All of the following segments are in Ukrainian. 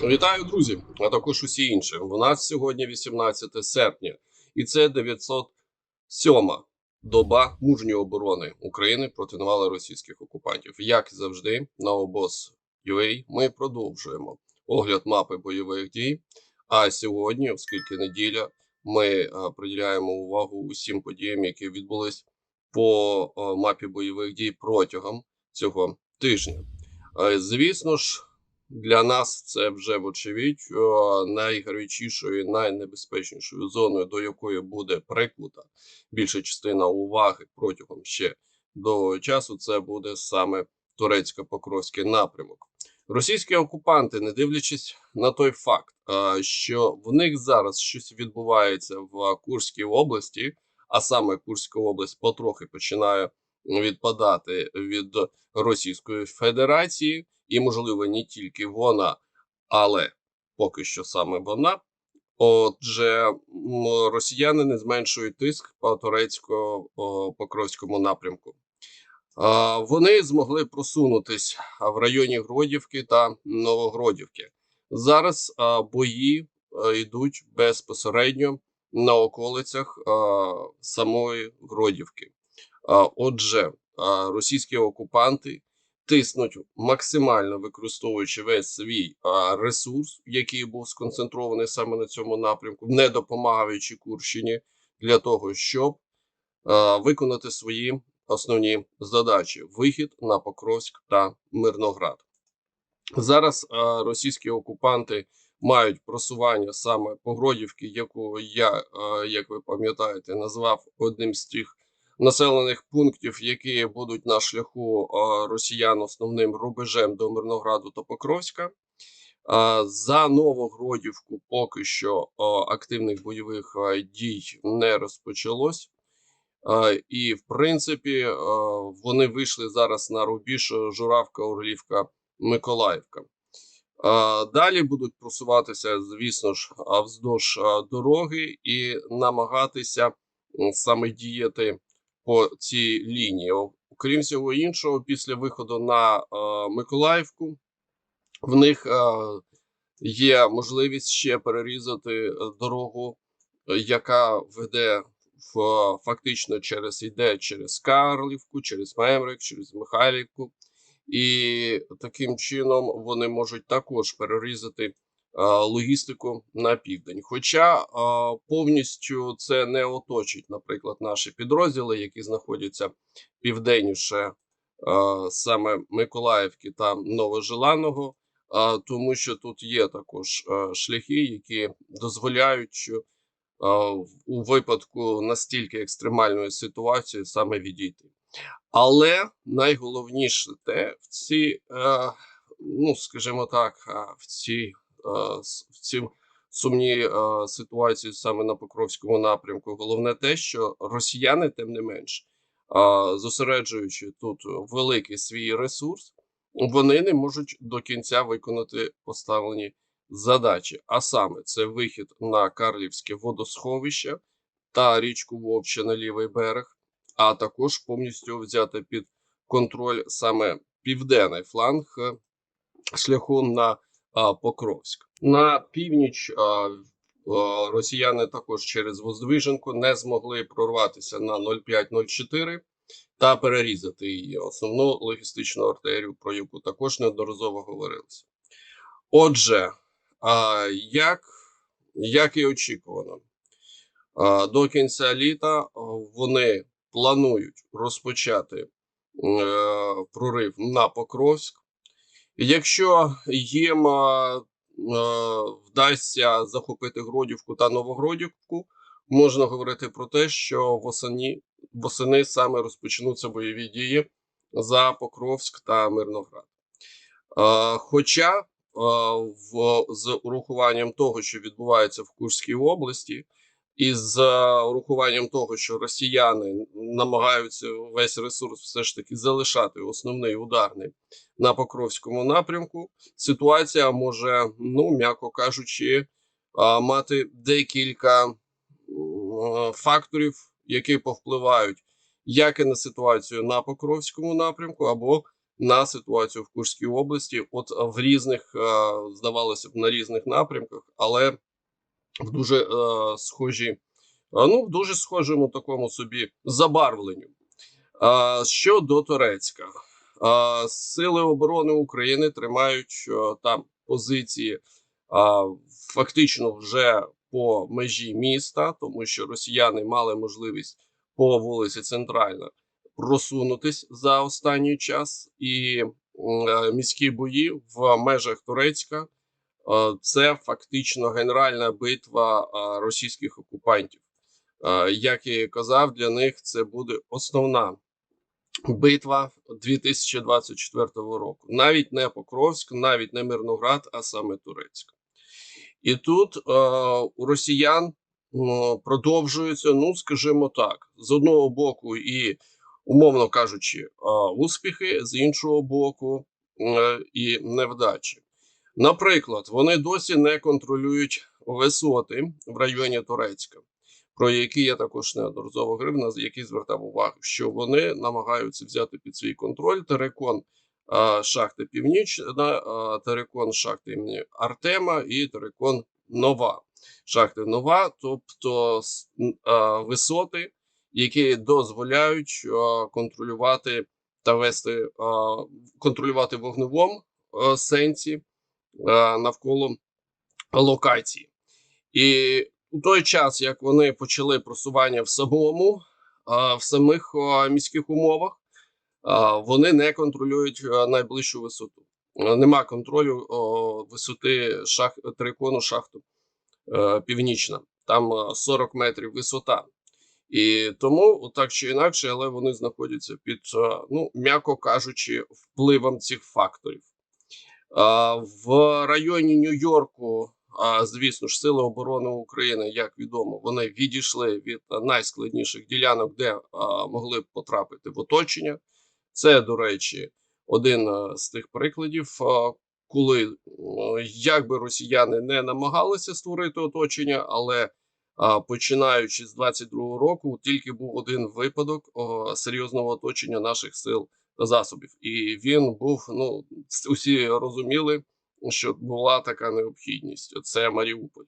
Вітаю, друзі, а також усі інші. У нас сьогодні 18 серпня, і це 907 доба мужньої оборони України проти навали російських окупантів. Як завжди, на обоз UA ми продовжуємо огляд мапи бойових дій. А сьогодні, оскільки неділя, ми приділяємо увагу усім подіям, які відбулись по мапі бойових дій протягом цього тижня. Звісно ж, для нас це вже вочевидь найгарячішою, найнебезпечнішою зоною, до якої буде прикута більша частина уваги протягом ще довгого часу. Це буде саме турецько-покровський напрямок. Російські окупанти, не дивлячись на той факт, що в них зараз щось відбувається в Курській області, а саме Курська область потрохи починає відпадати від Російської Федерації, і, можливо, не тільки вона, але поки що саме вона. Отже, росіяни не зменшують тиск по турецько-покровському напрямку. Вони змогли просунутись в районі Гродівки та Новогродівки. Зараз бої йдуть безпосередньо на околицях самої Гродівки. Отже, російські окупанти тиснуть максимально використовуючи весь свій ресурс, який був сконцентрований саме на цьому напрямку, не допомагаючи Курщині для того, щоб виконати свої основні задачі: вихід на Покровськ та Мирноград. Зараз російські окупанти мають просування саме Погродівки, яку я, як ви пам'ятаєте, назвав одним з тих населених пунктів, які будуть на шляху росіян основним рубежем до Мирнограду та Покровська. За Новогродівку поки що активних бойових дій не розпочалось. І, в принципі, вони вийшли зараз на рубіж Журавка, Орлівка, Миколаївка. Далі будуть просуватися, звісно ж, вздовж дороги і намагатися саме діяти по цій лінії. Окрім всього іншого, після виходу на е, Миколаївку в них е, є можливість ще перерізати е, дорогу, е, яка веде в фактично через йде через Карлівку, через Мемрик, через Михайлівку, і таким чином вони можуть також перерізати логістику на південь. Хоча е, повністю це не оточить, наприклад, наші підрозділи, які знаходяться південніше е, саме Миколаївки та Новожеланого, е, тому що тут є також е, шляхи, які дозволяють, що е, у випадку настільки екстремальної ситуації саме відійти. Але найголовніше те в ці, е, ну скажімо так, е, в ці е, в ці сумні е, ситуації саме на Покровському напрямку. Головне те, що росіяни, тим не менш, зосереджуючи тут великий свій ресурс, вони не можуть до кінця виконати поставлені задачі. А саме це вихід на Карлівське водосховище та річку Вовче на лівий берег, а також повністю взяти під контроль саме південний фланг е, шляху на Покровськ. На північ росіяни також через Воздвиженку не змогли прорватися на 0504 та перерізати її основну логістичну артерію, про яку також неодноразово говорилося. Отже, як, як і очікувано, до кінця літа вони планують розпочати е, прорив на Покровськ. Якщо їм е, вдасться захопити Гродівку та Новогродівку, можна говорити про те, що восені, восени саме розпочнуться бойові дії за Покровськ та Мирноград. Е, Хоча е, в, з урахуванням того, що відбувається в Курській області, і з е, урахуванням того, що росіяни намагаються весь ресурс все ж таки залишати основний ударний на Покровському напрямку, ситуація може, ну м'яко кажучи, мати декілька факторів, які повпливають як і на ситуацію на Покровському напрямку, або на ситуацію в Курській області, от в різних, здавалося б, на різних напрямках, але в дуже схожі, ну в дуже схожому такому собі забарвленню. Щодо Турецька, сили оборони України тримають е, там позиції фактично вже по межі міста, тому що росіяни мали можливість по вулиці Центральна просунутись за останній час, і е, міські бої в межах Турецька е, це фактично генеральна битва російських окупантів. Як я і казав, для них це буде основна битва 2024 року. Навіть не Покровськ, навіть не Мирноград, а саме Турецьк. І тут е, у росіян м, продовжуються, ну скажімо так, з одного боку, і умовно кажучи, е, успіхи, з іншого боку, е, і невдачі. Наприклад, вони досі не контролюють висоти в районі Турецька, про які я також неодноразово говорив, на які звертав увагу, що вони намагаються взяти під свій контроль терекон шахти Північна, терекон шахти імені Артема і терекон Нова. Шахти Нова, тобто висоти, які дозволяють контролювати та вести контролювати в вогневому сенсі навколо локації. І у той час, як вони почали просування в самому, в самих міських умовах, вони не контролюють е, найближчу висоту. Е, Нема контролю висоти шах, терикону шахту е, північна. Там е, 40 метрів висота. І тому, так чи інакше, але вони знаходяться під, ну, м'яко кажучи, впливом цих факторів. В районі Нью-Йорку, а, звісно ж, Сили оборони України, як відомо, вони відійшли від найскладніших ділянок, де а, могли б потрапити в оточення. Це, до речі, один з тих прикладів, коли м, як росіяни не намагалися створити оточення, але починаючи з 22-го року, тільки був один випадок серйозного оточення наших сил та засобів, і він був. Ну усі розуміли, що була така необхідність. Це Маріуполь.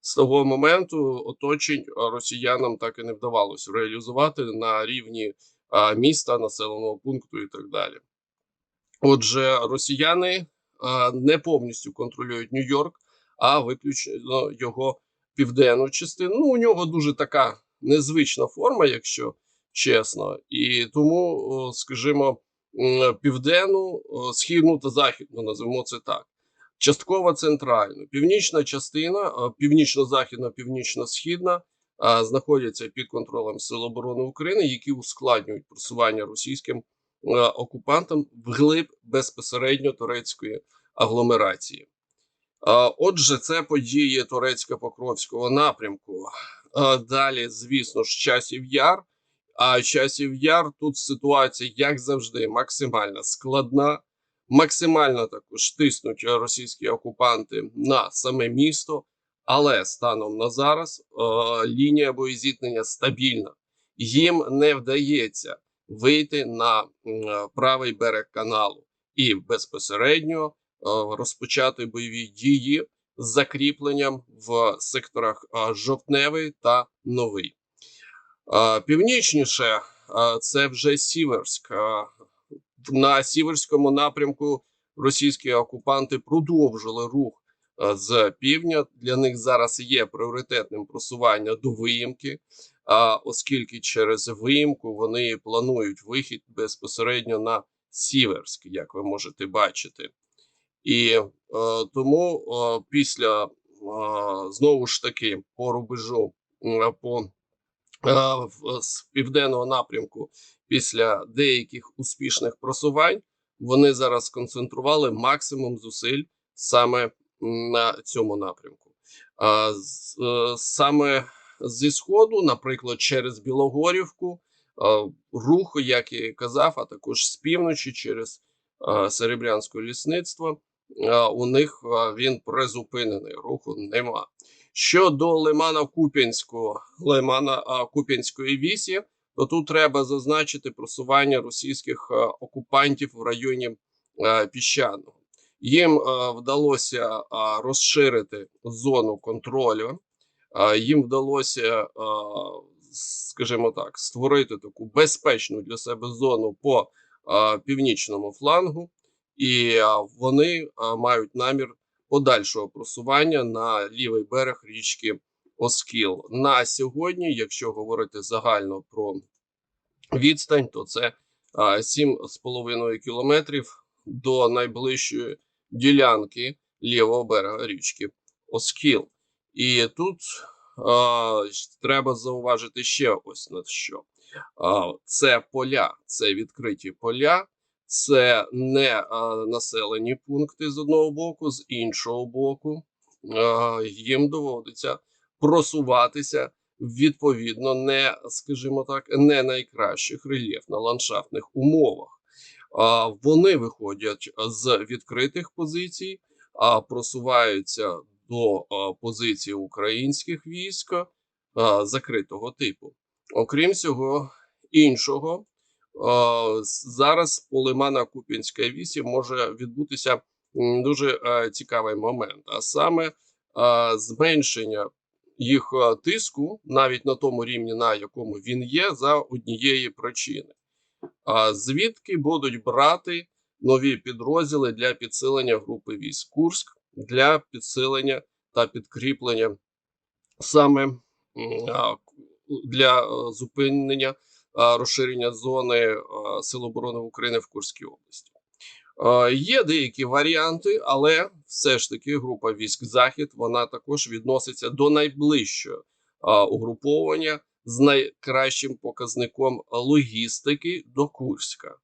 З того моменту оточень росіянам так і не вдавалося реалізувати на рівні міста, населеного пункту і так далі. Отже, росіяни не повністю контролюють Нью-Йорк, а виключно його південну частину. Ну, у нього дуже така незвична форма, якщо чесно, і тому, скажімо, південну, східну та західну, називаємо це так. Частково центральну. Північна частина, північно-західна, північно-східна знаходяться під контролем Сил оборони України, які ускладнюють просування російським е, окупантам вглиб безпосередньо турецької агломерації. Отже, це події турецько-покровського напрямку. Далі, звісно ж, часів яр. А часів яр тут ситуація, як завжди, максимально складна, максимально також тиснуть російські окупанти на саме місто. Але станом на зараз е, лінія боєзіткнення стабільна. Їм не вдається вийти на м, правий берег каналу і безпосередньо е, розпочати бойові дії з закріпленням в секторах е, Жовтневий та Новий. Е, Північніше е, це вже Сіверськ. На Сіверському напрямку російські окупанти продовжили рух е, з півдня. Для них зараз є пріоритетним просування до виїмки, а оскільки через виїмку вони планують вихід безпосередньо на Сіверськ, як ви можете бачити. І е, тому е, після е, знову ж таки по рубежу е, по е, з південного напрямку, після деяких успішних просувань, вони зараз сконцентрували максимум зусиль саме на цьому напрямку. А е, саме зі сходу, наприклад, через Білогорівку, рух, як і казав, а також з півночі через Серебрянське лісництво. У них він призупинений, руху нема. Щодо Лимана Куп'янського, Лимана а, Куп'янської вісі, то тут треба зазначити просування російських е, окупантів в районі е, піщаного. Їм е, вдалося розширити зону контролю. Їм вдалося, скажімо так, створити таку безпечну для себе зону по північному флангу, і вони мають намір подальшого просування на лівий берег річки Оскіл. На сьогодні, якщо говорити загально про відстань, то це а, 7,5 кілометрів до найближчої ділянки лівого берега річки Оскіл. І тут а, треба зауважити ще ось на що. Це поля, це відкриті поля, це не населені пункти з одного боку, з іншого боку. Їм доводиться просуватися відповідно не, скажімо так, не найкращих рельєфно-ландшафтних умовах. Вони виходять з відкритих позицій, а просуваються до позицій українських військ закритого типу. Окрім цього іншого, зараз по лимана Куп'янської вісі може відбутися дуже е, цікавий момент, а саме зменшення їх е, тиску навіть на тому рівні, на якому він є, за однієї причини. А звідки будуть брати нові підрозділи для підсилення групи військ Курськ для підсилення та підкріплення саме для е, зупинення розширення зони Сил оборони України в Курській області. Е, Є деякі варіанти, але все ж таки група військ Захід вона також відноситься до найближчого а, угруповання з найкращим показником логістики до Курська.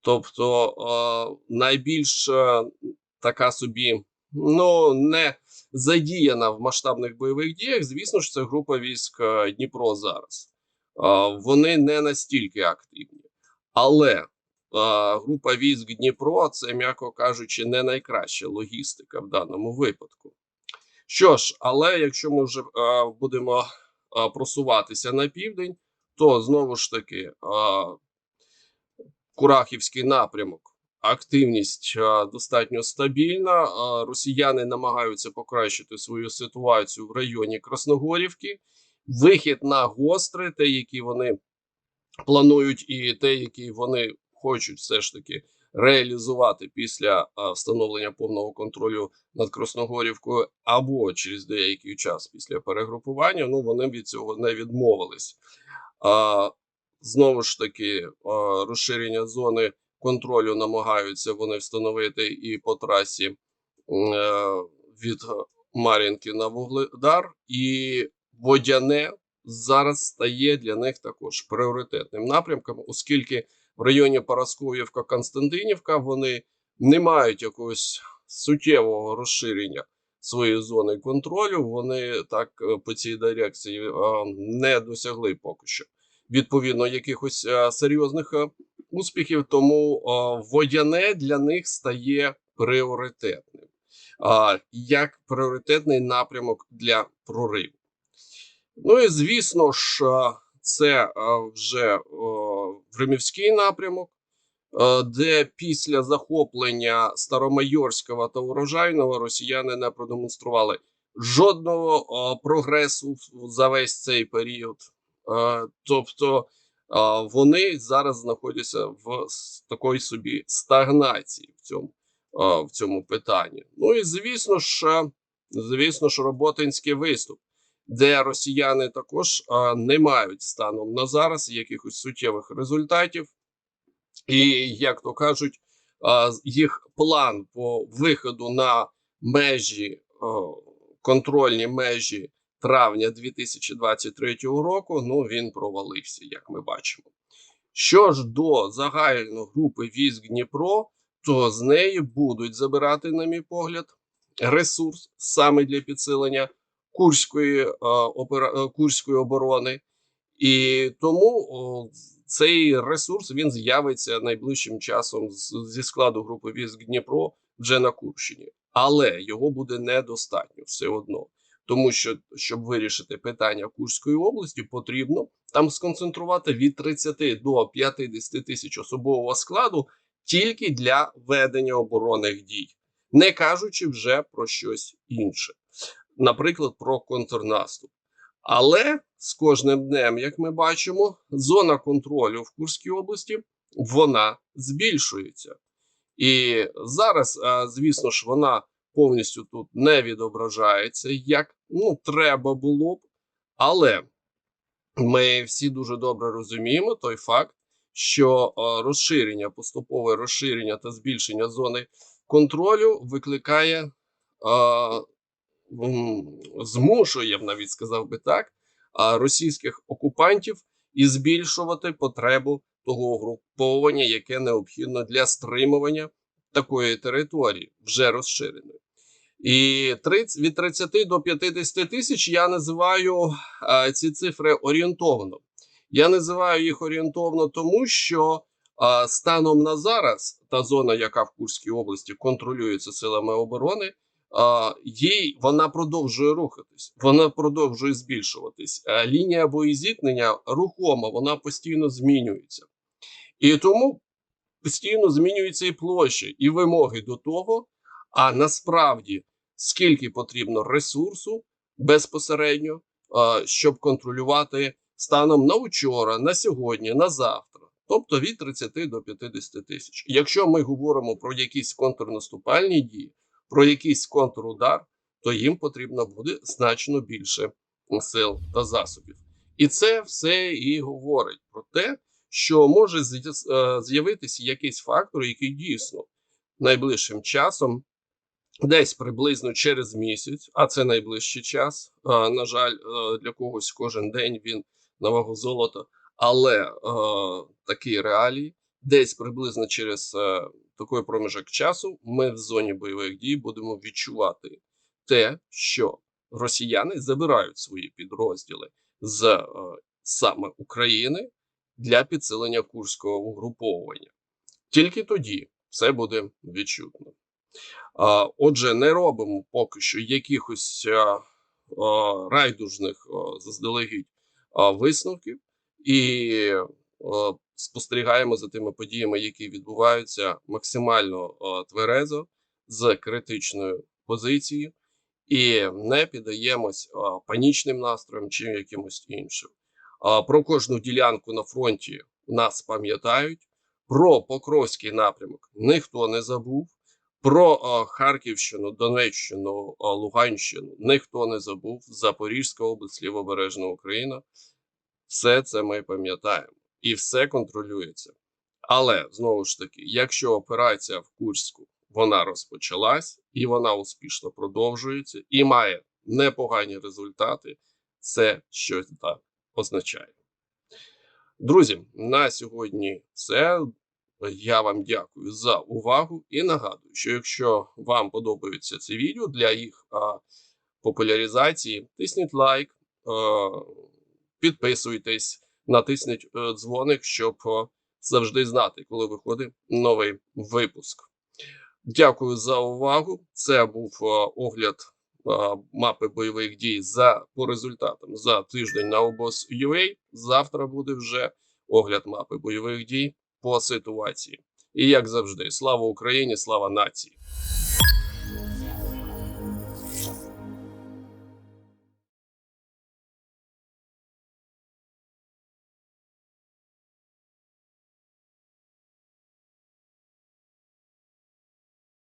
Тобто е, найбільш е, така собі ну не задіяна в масштабних бойових діях, звісно ж, це група військ е, Дніпро зараз. Е, Вони не настільки активні, але е, група військ Дніпро це, м'яко кажучи, не найкраща логістика в даному випадку. Що ж, але якщо ми вже будемо просуватися на південь, то знову ж таки Курахівський напрямок. Активність достатньо стабільна. Росіяни намагаються покращити свою ситуацію в районі Красногорівки. Вихід на гостре, те, який вони планують, і те, який вони хочуть все ж таки реалізувати після встановлення повного контролю над Красногорівкою, або через деякий час після перегрупування. Ну вони від цього не відмовились. А, знову ж таки, розширення зони контролю намагаються вони встановити і по трасі е, від Мар'їнки на Вугледар, і Водяне зараз стає для них також пріоритетним напрямком, оскільки в районі Парасков'ївка Константинівка вони не мають якогось суттєвого розширення своєї зони контролю. Вони так е, по цій дирекції е, не досягли поки що відповідно якихось е, серйозних успіхів. Тому водяне для них стає пріоритетним, як пріоритетний напрямок для прориву. Ну і звісно ж, це вже Времівський напрямок, е, де після захоплення Старомайорського та урожайного росіяни не продемонстрували жодного е, прогресу за весь цей період. Е, Тобто вони зараз знаходяться в такої собі стагнації в цьому, в цьому питанні. Ну і звісно ж, звісно ж, роботинський виступ де росіяни також не мають станом на зараз якихось суттєвих результатів, і як то кажуть, їх план по виходу на межі контрольні межі травня 2023 року. Ну він провалився, як ми бачимо. Що ж до загальної групи військ Дніпро, то з неї будуть забирати, на мій погляд, ресурс саме для підсилення Курської, е, опера, е, Курської оборони, і тому цей ресурс він з'явиться найближчим часом зі складу групи військ Дніпро вже на Курщині, але його буде недостатньо все одно, Тому що, щоб вирішити питання Курської області, потрібно там сконцентрувати від 30 до 50 тисяч особового складу тільки для ведення оборонних дій, не кажучи вже про щось інше, наприклад, про контрнаступ. Але з кожним днем, як ми бачимо, зона контролю в Курській області вона збільшується. І зараз, звісно ж, вона повністю тут не відображається, як ну, треба було б. Але ми всі дуже добре розуміємо той факт, що розширення, поступове розширення та збільшення зони контролю викликає, м, змушує, б навіть сказав би так, російських окупантів і збільшувати потребу того угруповання, яке необхідно для стримування такої території, вже розширеної. І 30, від 30 до 50 тисяч я називаю а, ці цифри орієнтовно. Я називаю їх орієнтовно, тому що а, станом на зараз та зона, яка в Курській області контролюється силами оборони, їй вона продовжує рухатись, вона продовжує збільшуватись. А, лінія боєзіткнення рухома, вона постійно змінюється. І тому постійно змінюються і площі, і вимоги до того. А насправді скільки потрібно ресурсу безпосередньо, щоб контролювати станом на вчора, на сьогодні, на завтра, тобто від 30 до 50 тисяч. Якщо ми говоримо про якісь контрнаступальні дії, про якийсь контрудар, то їм потрібно буде значно більше сил та засобів. І це все і говорить про те, що може е, з'явитися якийсь фактор, який дійсно найближчим часом, десь приблизно через місяць, а це найближчий час. е, На жаль, е, для когось кожен день він на вагу золота, але такі реалії, десь приблизно через такий проміжок часу, ми в зоні бойових дій будемо відчувати те, що росіяни забирають свої підрозділи з е, саме України для підсилення курського угруповування. Тільки тоді все буде відчутно. А, Отже, не робимо поки що якихось а, а, райдужних а, заздалегідь а, висновків і спостерігаємо за тими подіями, які відбуваються максимально тверезо з критичною позицією, і не піддаємось панічним настроям чи якимось іншим. Про кожну ділянку на фронті нас пам'ятають. Про Покровський напрямок ніхто не забув. Про Харківщину, Донеччину, Луганщину ніхто не забув. Запорізька область, Лівобережна Україна. Все це ми пам'ятаємо і все контролюється. Але знову ж таки, якщо операція в Курську вона розпочалась і вона успішно продовжується і має непогані результати, це щось так означає. Друзі, на сьогодні це. Я вам дякую за увагу і нагадую, що якщо вам подобаються ці відео для їх а, популяризації, тисніть лайк, а, підписуйтесь, натисніть е, дзвоник, щоб завжди знати, коли виходить новий випуск. Дякую за увагу. Це був огляд мапи бойових дій за по результатам за тиждень на обоз.ua. Завтра буде вже огляд мапи бойових дій по ситуації. І як завжди, слава Україні, слава нації.